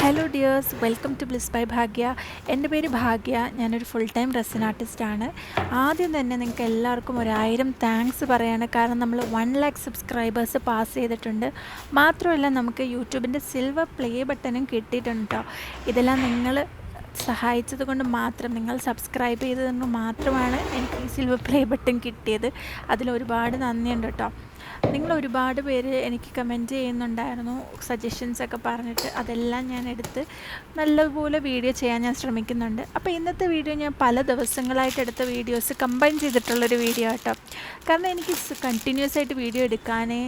Hello dears welcome to Bliss by Bhagya എന്റെ പേര് ഭാഗ്യ. ഞാനൊരു ഫുൾ ടൈം റെസിൻ ആർട്ടിസ്റ്റാണ് ആദ്യം തന്നെ നിങ്ങൾക്ക് എല്ലാവർക്കും ഒരായിരം താങ്ക്സ് പറയാണ്. കാരണം നമ്മൾ വൺ ലാക്ക് സബ്സ്ക്രൈബേഴ്സ് പാസ് ചെയ്തിട്ടുണ്ട്. മാത്രമല്ല നമുക്ക് യൂട്യൂബിന്റെ സിൽവർ പ്ലേ ബട്ടനും കിട്ടിയിട്ടുണ്ട് കേട്ടോ ഇതെല്ലാം നിങ്ങൾ സഹായിച്ചത് കൊണ്ട് മാത്രം നിങ്ങൾ സബ്സ്ക്രൈബ് ചെയ്തത് മാത്രമാണ് എനിക്ക് ഈ സിൽവർ പ്ലേ ബട്ടൺ കിട്ടിയത്. അതിൽ ഒരുപാട് നന്ദിയുണ്ട് കേട്ടോ നിങ്ങൾ ഒരുപാട് പേര് എനിക്ക് കമന്റ് ചെയ്യുന്നുണ്ടായിരുന്നു. സജഷൻസ് ഒക്കെ പറഞ്ഞിട്ട് അതെല്ലാം ഞാൻ എടുത്ത് നല്ലപോലെ വീഡിയോ ചെയ്യാൻ ഞാൻ ശ്രമിക്കുന്നുണ്ട്. അപ്പോൾ ഇന്നത്തെ വീഡിയോ ഞാൻ പല ദിവസങ്ങളായിട്ട് എടുത്ത വീഡിയോസ് കമ്പൈൻ ചെയ്തിട്ടുള്ളൊരു വീഡിയോ കേട്ടോ കാരണം എനിക്ക് കണ്ടിന്യൂസ് ആയിട്ട് വീഡിയോ എടുക്കാനേ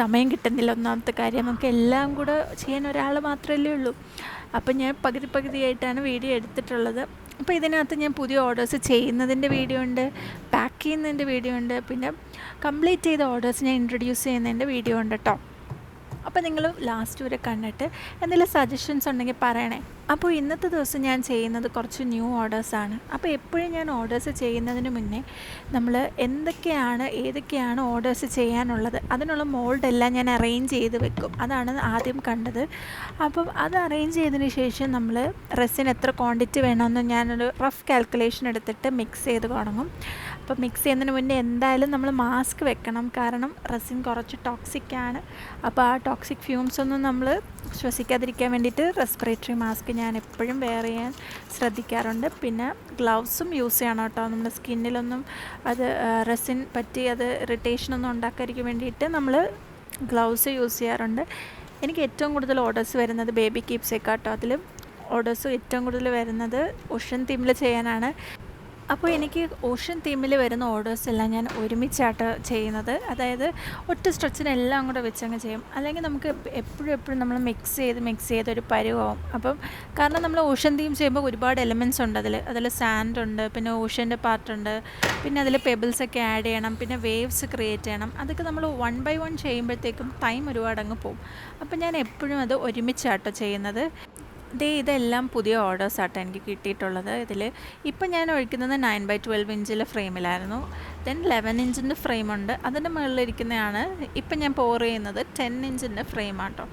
സമയം കിട്ടുന്നില്ല ഒന്നാമത്തെ കാര്യം. നമുക്ക് എല്ലാം കൂടെ ചെയ്യാൻ ഒരാൾ മാത്രമല്ലേ ഉള്ളൂ. അപ്പോൾ ഞാൻ പകുതി പകുതിയായിട്ടാണ് വീഡിയോ എടുത്തിട്ടുള്ളത്. അപ്പോൾ ഇതിനകത്ത് ഞാൻ പുതിയ ഓർഡേഴ്സ് ചെയ്യുന്നതിന്റെ വീഡിയോ ഉണ്ട് പാക്ക് ചെയ്യുന്നതിന്റെ വീഡിയോ ഉണ്ട് പിന്നെ കംപ്ലീറ്റ് ചെയ്ത ഓർഡേഴ്സ് ഞാൻ ഇൻട്രൊഡ്യൂസ് ചെയ്യുന്നതിന്റെ വീഡിയോ ഉണ്ട് കേട്ടോ. അപ്പോൾ നിങ്ങൾ ലാസ്റ്റ് വരെ കണ്ടിട്ട് എന്തെങ്കിലും സജഷൻസ് ഉണ്ടെങ്കിൽ പറയണേ. അപ്പോൾ ഇന്നത്തെ ദിവസം ഞാൻ ചെയ്യുന്നത് കുറച്ച് ന്യൂ ഓർഡേഴ്സാണ് അപ്പോൾ എപ്പോഴും ഞാൻ ഓർഡേഴ്സ് ചെയ്യുന്നതിന് മുന്നേ നമ്മൾ എന്തൊക്കെയാണ് ഏതൊക്കെയാണ് ഓർഡേഴ്സ് ചെയ്യാനുള്ളത് അതിനുള്ള മോൾഡെല്ലാം ഞാൻ അറേഞ്ച് ചെയ്ത് വെക്കും. അതാണ് ആദ്യം കണ്ടത്. അപ്പം അത് അറേഞ്ച് ചെയ്തതിന് ശേഷം നമ്മൾ റെസിന് എത്ര ക്വാണ്ടിറ്റി വേണമെന്ന് ഞാനൊരു റഫ് കാൽക്കുലേഷൻ എടുത്തിട്ട് മിക്സ് ചെയ്ത് തുടങ്ങും. അപ്പോൾ മിക്സ് ചെയ്യുന്നതിന് മുന്നേ എന്തായാലും നമ്മൾ മാസ്ക് വെക്കണം. കാരണം റെസിൻ കുറച്ച് ടോക്സിക് ആണ്. അപ്പോൾ ആ ടോക്സിക് ഫ്യൂംസ് ഒന്നും നമ്മൾ ശ്വസിക്കാതിരിക്കാൻ വേണ്ടിയിട്ട് റെസ്പിറേറ്ററി മാസ്ക് ഞാൻ എപ്പോഴും വെയർ ചെയ്യാൻ ശ്രദ്ധിക്കാറുണ്ട്. പിന്നെ ഗ്ലൗസും യൂസ് ചെയ്യണം കേട്ടോ. നമ്മുടെ സ്കിന്നിലൊന്നും അത് റെസിൻ പറ്റി അത് ഇറിറ്റേഷനൊന്നും ഉണ്ടാക്കാതിരിക്കാൻ വേണ്ടിയിട്ട് നമ്മൾ ഗ്ലൗസ് യൂസ് ചെയ്യാറുണ്ട്. എനിക്ക് ഏറ്റവും കൂടുതൽ ഓർഡേഴ്സ് വരുന്നത് ബേബി കീപ്സേക്കാട്ടോ അതിലും ഓർഡേഴ്സ് ഏറ്റവും കൂടുതൽ വരുന്നത് ഉഷൻ തീമിൽ ചെയ്യാനാണ്. അപ്പോൾ എനിക്ക് ഓഷ്യൻ തീമിൽ വരുന്ന ഓർഡേഴ്സ് എല്ലാം ഞാൻ ഒരുമിച്ചായിട്ട് ചെയ്യുന്നത്. അതായത് ഒറ്റ സ്ട്രെച്ചിനെല്ലാം കൂടെ വെച്ചങ്ങ് ചെയ്യും. അല്ലെങ്കിൽ നമുക്ക് എപ്പോഴും എപ്പോഴും നമ്മൾ മിക്സ് ചെയ്ത് മിക്സ് ചെയ്ത് ഒരു പരുവാവും. അപ്പം കാരണം നമ്മൾ ഓഷ്യൻ തീം ചെയ്യുമ്പോൾ ഒരുപാട് എലമെന്റ്സ് ഉണ്ട് അതിൽ. അതിൽ സാൻഡ് ഉണ്ട് പിന്നെ ഓഷ്യന്റെ പാർട്ടുണ്ട് പിന്നെ അതിൽ പെബിൾസ് ഒക്കെ ആഡ് ചെയ്യണം പിന്നെ വേവ്സ് ക്രിയേറ്റ് ചെയ്യണം. അതൊക്കെ നമ്മൾ വൺ ബൈ വൺ ചെയ്യുമ്പോഴത്തേക്കും ടൈം ഒരുപാട് അങ്ങ് പോകും. അപ്പം ഞാൻ എപ്പോഴും അത് ഒരുമിച്ചാട്ടോ ചെയ്യുന്നത്. ദേ ഇതെല്ലാം പുതിയ ഓർഡേഴ്സ് ആട്ടോ എനിക്ക് കിട്ടിയിട്ടുള്ളത്. ഇതിൽ ഇപ്പം ഞാൻ ഒഴിക്കുന്നത് നയൻ ബൈ ട്വൽവ് ഇഞ്ചിലെ ഫ്രെയിമിലായിരുന്നു. ദെൻ ലെവൻ ഇഞ്ചിന്റെ ഫ്രെയിമുണ്ട്. അതിന്റെ മുകളിലിരിക്കുന്നതാണ് ഇപ്പം ഞാൻ പോർ ചെയ്യുന്നത് ടെൻ ഇഞ്ചിന്റെ ഫ്രെയിമാട്ടോ.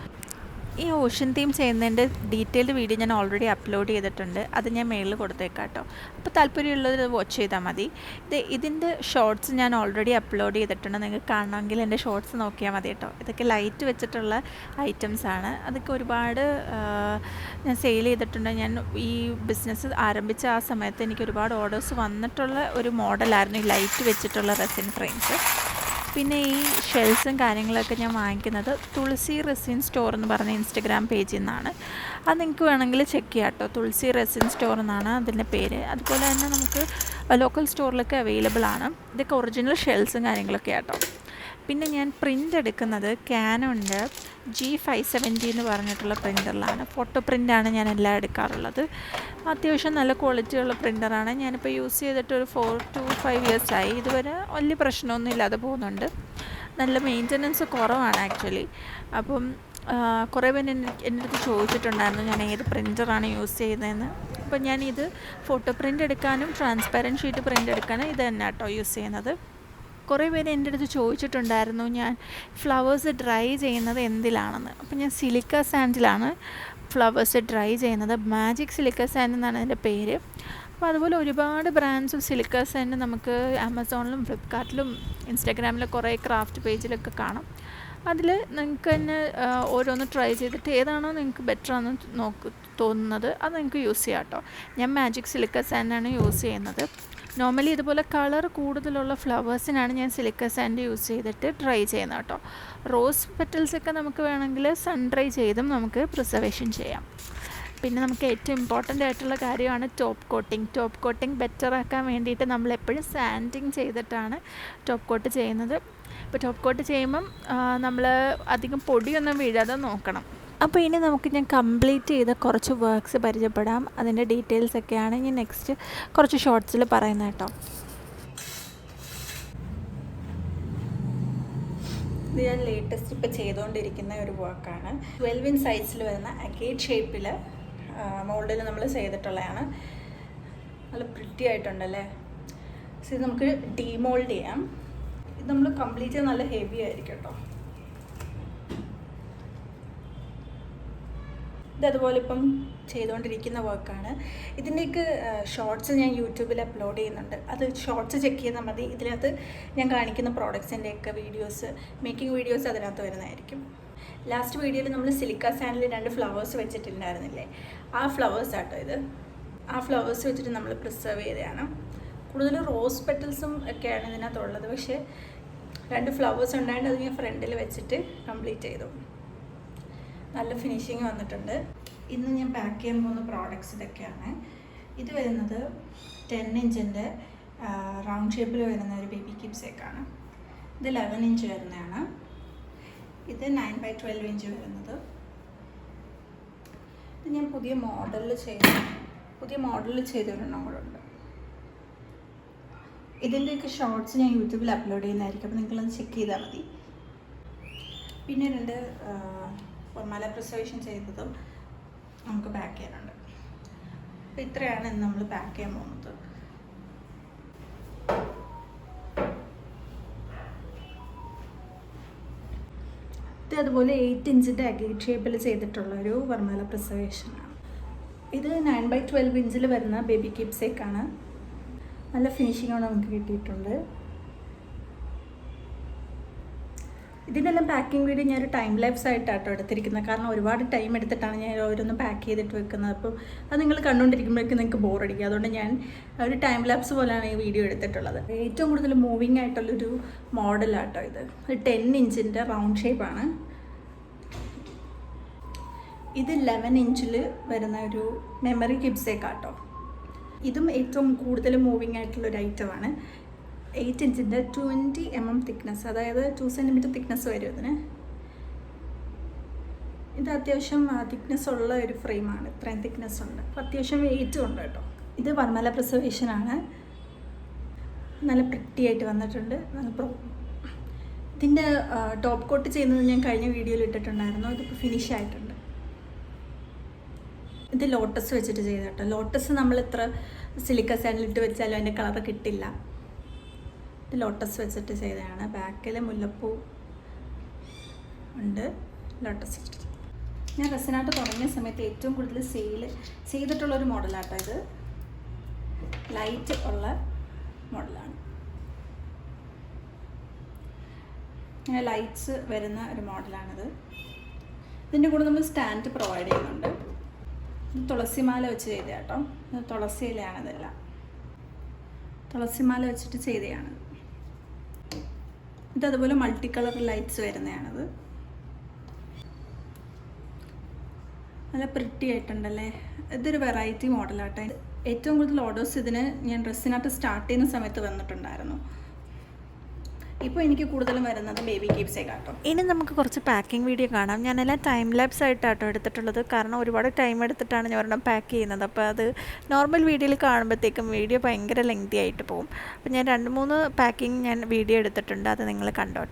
ഈ ഓഷ്യൻ തീം ചെയ്യുന്നതിന്റെ ഡീറ്റെയിൽഡ് വീഡിയോ ഞാൻ ഓൾറെഡി അപ്ലോഡ് ചെയ്തിട്ടുണ്ട്. അത് ഞാൻ മെയിലിൽ കൊടുത്തേക്കാം കേട്ടോ അപ്പോൾ താല്പര്യമുള്ളത് വാച്ച് ചെയ്താൽ മതി. ഇത് ഇതിന്റെ ഷോർട്സ് ഞാൻ ഓൾറെഡി അപ്ലോഡ് ചെയ്തിട്ടുണ്ട്. നിങ്ങൾക്ക് കാണണമെങ്കിൽ എന്റെ ഷോർട്സ് നോക്കിയാൽ മതി കേട്ടോ ഇതൊക്കെ ലൈറ്റ് വെച്ചിട്ടുള്ള ഐറ്റംസ് ആണ്. അതൊക്കെ ഒരുപാട് ഞാൻ സെയിൽ ചെയ്തിട്ടുണ്ട്. ഞാൻ ഈ ബിസിനസ് ആരംഭിച്ച ആ സമയത്ത് എനിക്ക് ഒരുപാട് ഓർഡേഴ്സ് വന്നിട്ടുള്ള ഒരു മോഡലായിരുന്നു ഈ ലൈറ്റ് വെച്ചിട്ടുള്ള റെസിൻ ഫ്രെയിംസ് പിന്നെ ഈ ഷെൽസും കാര്യങ്ങളൊക്കെ ഞാൻ വാങ്ങിക്കുന്നത് തുളസി റെസിൻ സ്റ്റോർ എന്ന് പറഞ്ഞ ഇൻസ്റ്റഗ്രാം പേജിൽ നിന്നാണ് അത് നിങ്ങൾക്ക് വേണമെങ്കിൽ ചെക്ക് ചെയ്യാം കേട്ടോ തുളസി റെസിൻ സ്റ്റോർ എന്നാണ് അതിന്റെ പേര്. അതുപോലെ തന്നെ നമുക്ക് ലോക്കൽ സ്റ്റോറിലൊക്കെ അവൈലബിൾ ആണ്. ഇതൊക്കെ ഒറിജിനൽ ഷെൽസും കാര്യങ്ങളൊക്കെ ആട്ടോ പിന്നെ ഞാൻ പ്രിന്റ് എടുക്കുന്നത് ക്യാനുണ്ട് ജി ഫൈവ് സെവന്റി എന്ന് പറഞ്ഞിട്ടുള്ള പ്രിന്ററിലാണ് ഫോട്ടോ പ്രിന്റാണ് ഞാൻ എല്ലാം എടുക്കാറുള്ളത്. അത്യാവശ്യം നല്ല ക്വാളിറ്റിയുള്ള പ്രിന്ററാണ് ഞാനിപ്പോൾ യൂസ് ചെയ്തിട്ട് ഒരു ഫോർ ടു ഫൈവ് ഇയേഴ്സായി ഇതുവരെ വലിയ പ്രശ്നമൊന്നും ഇല്ലാതെ പോകുന്നുണ്ട്. നല്ല മെയിന്റനൻസ് കുറവാണ് ആക്ച്വലി അപ്പം കുറേ പേര് എന്റെ അടുത്ത് ചോദിച്ചിട്ടുണ്ടായിരുന്നു ഞാൻ ഏത് പ്രിന്ററാണ് യൂസ് ചെയ്യുന്നതെന്ന്. അപ്പോൾ ഞാനിത് ഫോട്ടോ പ്രിന്റ് എടുക്കാനും ട്രാൻസ്പാരന്റ് ഷീറ്റ് പ്രിന്റ് എടുക്കാനും ഇത് തന്നെ കേട്ടോ യൂസ് ചെയ്യുന്നത്. കുറേ പേര് എന്റെ അടുത്ത് ചോദിച്ചിട്ടുണ്ടായിരുന്നു ഞാൻ ഫ്ലവേഴ്സ് ഡ്രൈ ചെയ്യുന്നത് എന്തിലാണെന്ന്? അപ്പോൾ ഞാൻ സിലിക്ക സാൻഡിലാണ് ഫ്ലവേഴ്സ് ഡ്രൈ ചെയ്യുന്നത്. മാജിക് സിലിക്ക സാൻഡ് എന്നാണ് അതിന്റെ പേര്. അപ്പോൾ അതുപോലെ ഒരുപാട് ബ്രാൻഡ്സ് സിലിക്ക സാൻഡ് നമുക്ക് ആമസോണിലും ഫ്ലിപ്കാർട്ടിലും ഇൻസ്റ്റാഗ്രാമിലും കുറേ ക്രാഫ്റ്റ് പേജിലൊക്കെ കാണാം. അതിൽ നിങ്ങൾക്ക് തന്നെ ഓരോന്ന് ട്രൈ ചെയ്തിട്ട് ഏതാണോ നിങ്ങൾക്ക് ബെറ്റർ ആണെന്ന് നോക്ക് തോന്നുന്നത് അത് നിങ്ങൾക്ക് യൂസ് ചെയ്യാം കേട്ടോ. ഞാൻ മാജിക് സിലിക്ക സാൻഡാണ് യൂസ് ചെയ്യുന്നത്. നോർമലി ഇതുപോലെ കളർ കൂടുതലുള്ള ഫ്ലവേഴ്സിനാണ് ഞാൻ സിലിക്ക സാൻഡ് യൂസ് ചെയ്തിട്ട് ട്രൈ ചെയ്യുന്നത് കേട്ടോ. റോസ് പെറ്റൽസൊക്കെ നമുക്ക് വേണമെങ്കിൽ സൺ ഡ്രൈ ചെയ്തും നമുക്ക് പ്രിസർവേഷൻ ചെയ്യാം. പിന്നെ നമുക്ക് ഏറ്റവും ഇമ്പോർട്ടന്റ് ആയിട്ടുള്ള കാര്യമാണ് top coating top coating better ആക്കാൻ വേണ്ടിയിട്ട് നമ്മൾ എപ്പോഴും സാൻഡിങ് ചെയ്തിട്ടാണ് ടോപ്പ് കോട്ട് ചെയ്യുന്നത്. ഇപ്പോൾ ടോപ്പ് കോട്ട് ചെയ്യുമ്പം നമ്മൾ അധികം പൊടിയൊന്നും വീഴാതെ നോക്കണം. അപ്പോൾ ഇനി നമുക്ക് ഞാൻ കംപ്ലീറ്റ് ചെയ്ത കുറച്ച് വർക്ക്സ് പരിചയപ്പെടാം. അതിന്റെ ഡീറ്റെയിൽസ് ഒക്കെയാണ് ഞാൻ നെക്സ്റ്റ് കുറച്ച് ഷോർട്സിൽ പറയുന്നത് കേട്ടോ. ഇത് ഞാൻ ലേറ്റസ്റ്റ് ഇപ്പോൾ ചെയ്തുകൊണ്ടിരിക്കുന്ന ഒരു വർക്കാണ് ട്വൽവ് ഇൻ സൈസിൽ വരുന്ന അഗേറ്റ് ഷേപ്പിൽ മോൾഡിൽ നമ്മൾ ചെയ്തിട്ടുള്ളതാണ്. നല്ല പ്രിറ്റി ആയിട്ടുണ്ടല്ലേ? സോ ഇത് നമുക്ക് ഡീമോൾഡ് ചെയ്യാം. ഇത് നമ്മൾ കംപ്ലീറ്റ് നല്ല ഹെവി ആയിരിക്കും കേട്ടോ. ഇത് അതുപോലെ ഇപ്പം ചെയ്തുകൊണ്ടിരിക്കുന്ന വർക്കാണ് ഇതിന്റെയൊക്കെ ഷോർട്സ് ഞാൻ യൂട്യൂബിൽ അപ്ലോഡ് ചെയ്യുന്നുണ്ട്. അത് ഷോർട്സ് ചെക്ക് ചെയ്താൽ മതി. ഇതിനകത്ത് ഞാൻ കാണിക്കുന്ന പ്രോഡക്ട്സിന്റെയൊക്കെ വീഡിയോസ് മേക്കിംഗ് വീഡിയോസ് അതിനകത്ത് വരുന്നതായിരിക്കും. ലാസ്റ്റ് വീഡിയോയിൽ നമ്മൾ സിലിക്ക സാൻഡിൽ രണ്ട് ഫ്ലവേഴ്സ് വെച്ചിട്ടുണ്ടായിരുന്നില്ലേ? ആ ഫ്ലവേഴ്സ് ആട്ടോ ഇത്. ആ ഫ്ലവേഴ്സ് വെച്ചിട്ട് നമ്മൾ പ്രിസർവ് ചെയ്തതാണ്. കൂടുതലും റോസ് പെറ്റൽസും ഒക്കെയാണ് ഇതിനകത്തുള്ളത്. പക്ഷേ രണ്ട് ഫ്ലവേഴ്സ് ഉണ്ടായിട്ട് അത് ഞാൻ ഫ്രണ്ടിൽ വെച്ചിട്ട് കംപ്ലീറ്റ് ചെയ്തു. നല്ല ഫിനിഷിങ് വന്നിട്ടുണ്ട്. ഇന്ന് ഞാൻ പാക്ക് ചെയ്യാൻ പോകുന്ന പ്രോഡക്റ്റ്സ് ഇതൊക്കെയാണ്. ഇത് വരുന്നത് ടെൻ ഇഞ്ചിന്റെ റൗണ്ട് ഷേപ്പിൽ വരുന്ന ഒരു ബേബി കിപ്സേക്കാണ് ഇത് ലെവൻ ഇഞ്ച് വരുന്നതാണ്. ഇത് നയൻ ബൈ ട്വൽവ് ഇഞ്ച് വരുന്നത്. ഇത് ഞാൻ പുതിയ മോഡലിൽ ചെയ്ത പുതിയ മോഡലിൽ ചെയ്തൊരെണ്ണം കൂടെ ഉണ്ട്. ഇതിന്റെയൊക്കെ ഷോർട്സ് ഞാൻ യൂട്യൂബിൽ അപ്ലോഡ് ചെയ്യുന്നതായിരിക്കും. അപ്പോൾ നിങ്ങളത് ചെക്ക് ചെയ്താൽ മതി. പിന്നെ രണ്ട് മല പ്രിസർവേഷൻ ചെയ്തതും നമുക്ക് പാക്ക് ചെയ്യാനുണ്ട്. അപ്പോൾ ഇത്രയാണ് ഇന്ന് നമ്മൾ പാക്ക് ചെയ്യാൻ പോകുന്നത്. അതുപോലെ എയ്റ്റ് ഇഞ്ചിന്റെ അഗേറ്റ് ഷേപ്പിൽ ചെയ്തിട്ടുള്ള ഒരു വർമ്മല പ്രിസർവേഷനാണ് ഇത് നയൻ ബൈ ട്വൽവ് ഇഞ്ചിൽ വരുന്ന ബേബി കിപ്സേക്കാണ് നല്ല ഫിനിഷിങ്ങോടെ നമുക്ക് കിട്ടിയിട്ടുണ്ട്. ഇതിനെല്ലാം പാക്കിംഗ് വീഡിയോ ഞാനൊരു ടൈം ലാപ്സ് ആയിട്ടാട്ടോ എടുത്തിരിക്കുന്നത്. കാരണം ഒരുപാട് ടൈം എടുത്തിട്ടാണ് ഞാൻ ഓരോന്ന് പാക്ക് ചെയ്തിട്ട് വെക്കുന്നത്. അപ്പോൾ അത് നിങ്ങൾ കണ്ടുകൊണ്ടിരിക്കുമ്പോഴേക്കും നിങ്ങൾക്ക് ബോറടിക്കും അതുകൊണ്ട് ഞാൻ ഒരു ടൈം ലാപ്സ് പോലെയാണ് ഈ വീഡിയോ എടുത്തിട്ടുള്ളത്. ഏറ്റവും കൂടുതൽ മൂവിങ് ആയിട്ടുള്ളൊരു മോഡലാട്ടോ ഇത്. ഒരു ടെൻ ഇഞ്ചിന്റെ റൗണ്ട് ഷേപ്പാണ് ഇത് ലെവൻ ഇഞ്ചിൽ വരുന്ന ഒരു മെമ്മറി കിബ്സേക്കാട്ടോ ഇതും ഏറ്റവും കൂടുതൽ മൂവിങ് ആയിട്ടുള്ളൊരു ഐറ്റമാണ് എയ്റ്റ് ഇഞ്ചിന്റെ ട്വന്റി എം എം തിക്നെസ് അതായത് ടു സെന്റിമീറ്റർ തിക്നെസ് വരും ഇതിന്. ഇത് അത്യാവശ്യം തിക്നെസ് ഉള്ള ഒരു ഫ്രെയിമാണ് ഇത്രയും തിക്നെസ് ഉണ്ട്. അപ്പോൾ അത്യാവശ്യം വെയിറ്റും ഉണ്ട് കേട്ടോ. ഇത് വർമ്മല പ്രിസർവേഷനാണ് നല്ല പ്രിട്ടിയായിട്ട് വന്നിട്ടുണ്ട്. നല്ല പ്രോ ഇതിന്റെ ടോപ്പ് കോട്ട് ചെയ്യുന്നത് ഞാൻ കഴിഞ്ഞ വീഡിയോയിൽ ഇട്ടിട്ടുണ്ടായിരുന്നു. ഇതിപ്പോൾ ഫിനിഷ് ആയിട്ടുണ്ട്. ഇത് ലോട്ടസ് വെച്ചിട്ട് ചെയ്ത കേട്ടോ ലോട്ടസ് നമ്മൾ ഇത്ര സിലിക്ക സാൻഡിലിട്ട് വെച്ചാലും അതിന്റെ കളർ കിട്ടില്ല. ഇത് ലോട്ടസ് വെച്ചിട്ട് ചെയ്തതാണ്. ബാക്കിൽ മുല്ലപ്പൂ ഉണ്ട്. ലോട്ടസ് വെച്ചിട്ട്. ഞാൻ റെസിനാട്ട് തുടങ്ങിയ സമയത്ത് ഏറ്റവും കൂടുതൽ സെയിൽ ചെയ്തിട്ടുള്ളൊരു മോഡലാട്ടോ ഇത്. ലൈറ്റ് ഉള്ള മോഡലാണ്. ഇങ്ങനെ ലൈറ്റ്സ് വരുന്ന ഒരു മോഡലാണിത്. ഇതിന്റെ കൂടെ നമ്മൾ സ്റ്റാൻഡ് പ്രൊവൈഡ് ചെയ്യുന്നുണ്ട്. തുളസിമാല വെച്ച് ചെയ്ത കേട്ടോ ഇത് തുളസി ഇലയാണ് തുളസിമാല വെച്ചിട്ട് ചെയ്തതാണ് ഇത് അതുപോലെ മൾട്ടി കളർ ലൈറ്റ്സ് വരുന്നതാണത്. നല്ല പ്രിട്ടി ആയിട്ടുണ്ടല്ലേ? ഇതൊരു വെറൈറ്റി മോഡലാട്ടെ ഏറ്റവും കൂടുതൽ ഓർഡേഴ്സ് ഇതിന് ഞാൻ ഡ്രസ്സിനകത്ത് സ്റ്റാർട്ട് ചെയ്യുന്ന സമയത്ത് വന്നിട്ടുണ്ടായിരുന്നു. ഇപ്പോൾ എനിക്ക് കൂടുതലും വരുന്നത് ബേബി കീപ്സേ കാട്ടോ. ഇനി നമുക്ക് കുറച്ച് പാക്കിംഗ് വീഡിയോ കാണാം. ഞാനെല്ലാം ടൈം ലാപ്സ് ആയിട്ടാട്ടോ എടുത്തിട്ടുള്ളത്. കാരണം ഒരുപാട് ടൈം എടുത്തിട്ടാണ് ഞാൻ ഒരെണ്ണം പാക്ക് ചെയ്യുന്നത്. അപ്പോൾ അത് നോർമൽ വീഡിയോയിൽ കാണുമ്പോഴത്തേക്കും വീഡിയോ ഭയങ്കര ലെങ്തി ആയിട്ട് പോകും അപ്പോൾ ഞാൻ രണ്ട് മൂന്ന് പാക്കിംഗ് ഞാൻ വീഡിയോ എടുത്തിട്ടുണ്ട്. അത് നിങ്ങൾ കണ്ടോ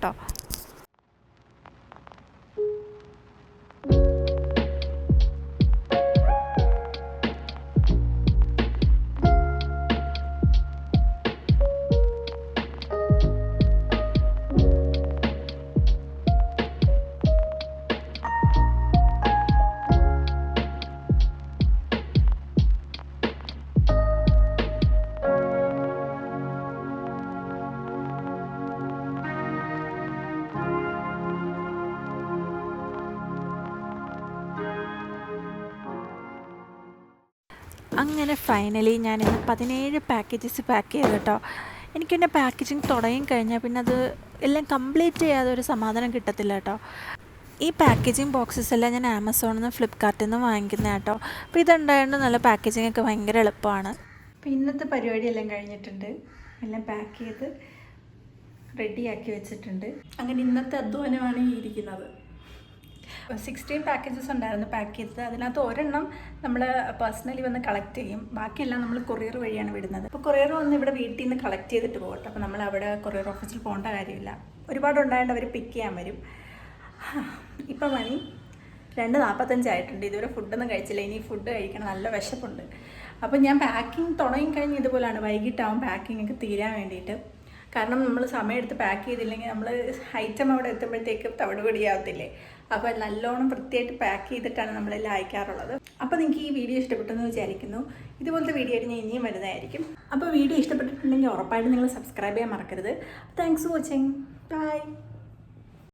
അങ്ങനെ ഫൈനലി ഞാൻ ഇന്ന് പതിനേഴ് പാക്കേജസ് പാക്ക് ചെയ്തു കേട്ടോ എനിക്കെന്റെ പാക്കേജിങ് തുടങ്ങി കഴിഞ്ഞാൽ പിന്നെ അത് എല്ലാം കംപ്ലീറ്റ് ചെയ്യാതെ ഒരു സമാധാനം കിട്ടത്തില്ല കേട്ടോ ഈ പാക്കേജിങ് ബോക്സസ് എല്ലാം ഞാൻ ആമസോണിൽ നിന്ന് ഫ്ലിപ്കാർട്ടിൽ നിന്ന് വാങ്ങിക്കുന്ന കേട്ടോ അപ്പോൾ ഇതുണ്ടായതുകൊണ്ട് നല്ല പാക്കേജിങ് ഒക്കെ ഭയങ്കര എളുപ്പമാണ്. അപ്പോൾ ഇന്നത്തെ പരിപാടിയെല്ലാം കഴിഞ്ഞിട്ടുണ്ട്. എല്ലാം പാക്ക് ചെയ്ത് റെഡിയാക്കി വെച്ചിട്ടുണ്ട്. അങ്ങനെ ഇന്നത്തെ അധ്വാനമാണ് ഈ ഇരിക്കുന്നത്. സിക്സ്റ്റീൻ പാക്കേജസ് ഉണ്ടായിരുന്നു പാക്ക് ചെയ്തത്. അതിനകത്ത് ഒരെണ്ണം നമ്മൾ പേഴ്സണലി വന്ന് കളക്ട് ചെയ്യും. ബാക്കിയെല്ലാം നമ്മൾ കൊറിയർ വഴിയാണ് വിടുന്നത്. അപ്പോൾ കൊറിയർ വന്ന് ഇവിടെ വീട്ടിൽ നിന്ന് കളക്ട് ചെയ്തിട്ട് പോകട്ടെ. അപ്പോൾ നമ്മൾ അവിടെ കൊറിയർ ഓഫീസിൽ പോകേണ്ട കാര്യമില്ല. ഒരുപാട് ഉണ്ടായതുകൊണ്ട് അവർ പിക്ക് ചെയ്യാൻ വരും. ഇപ്പം മണി രണ്ട് നാൽപ്പത്തഞ്ചായിട്ടുണ്ട് ഇതുവരെ ഫുഡൊന്നും കഴിച്ചില്ല. ഇനി ഫുഡ് കഴിക്കണം. നല്ല വിശപ്പുണ്ട്. അപ്പോൾ ഞാൻ പാക്കിംഗ് തുടങ്ങി കഴിഞ്ഞ് ഇതുപോലെയാണ് വൈകിട്ടാവും പാക്കിംഗ് ഒക്കെ തീരാൻ വേണ്ടിയിട്ട്. കാരണം നമ്മൾ സമയമെടുത്ത് പാക്ക് ചെയ്തില്ലെങ്കിൽ നമ്മൾ ഐറ്റം അവിടെ എത്തുമ്പോഴത്തേക്ക് തവിട് പൊടിയാവത്തില്ലേ? അപ്പോൾ നല്ലോണം വൃത്തിയായിട്ട് പാക്ക് ചെയ്തിട്ടാണ് നമ്മളെല്ലാം അയക്കാറുള്ളത്. അപ്പോൾ നിങ്ങൾക്ക് ഈ വീഡിയോ ഇഷ്ടപ്പെട്ടെന്ന് വിചാരിക്കുന്നു. ഇതുപോലത്തെ വീഡിയോ ആയിട്ട് ഞാൻ ഇനിയും വരുന്നതായിരിക്കും. അപ്പോൾ വീഡിയോ ഇഷ്ടപ്പെട്ടിട്ടുണ്ടെങ്കിൽ ഉറപ്പായിട്ടും നിങ്ങൾ സബ്സ്ക്രൈബ് ചെയ്യാൻ മറക്കരുത്. Thanks for watching bye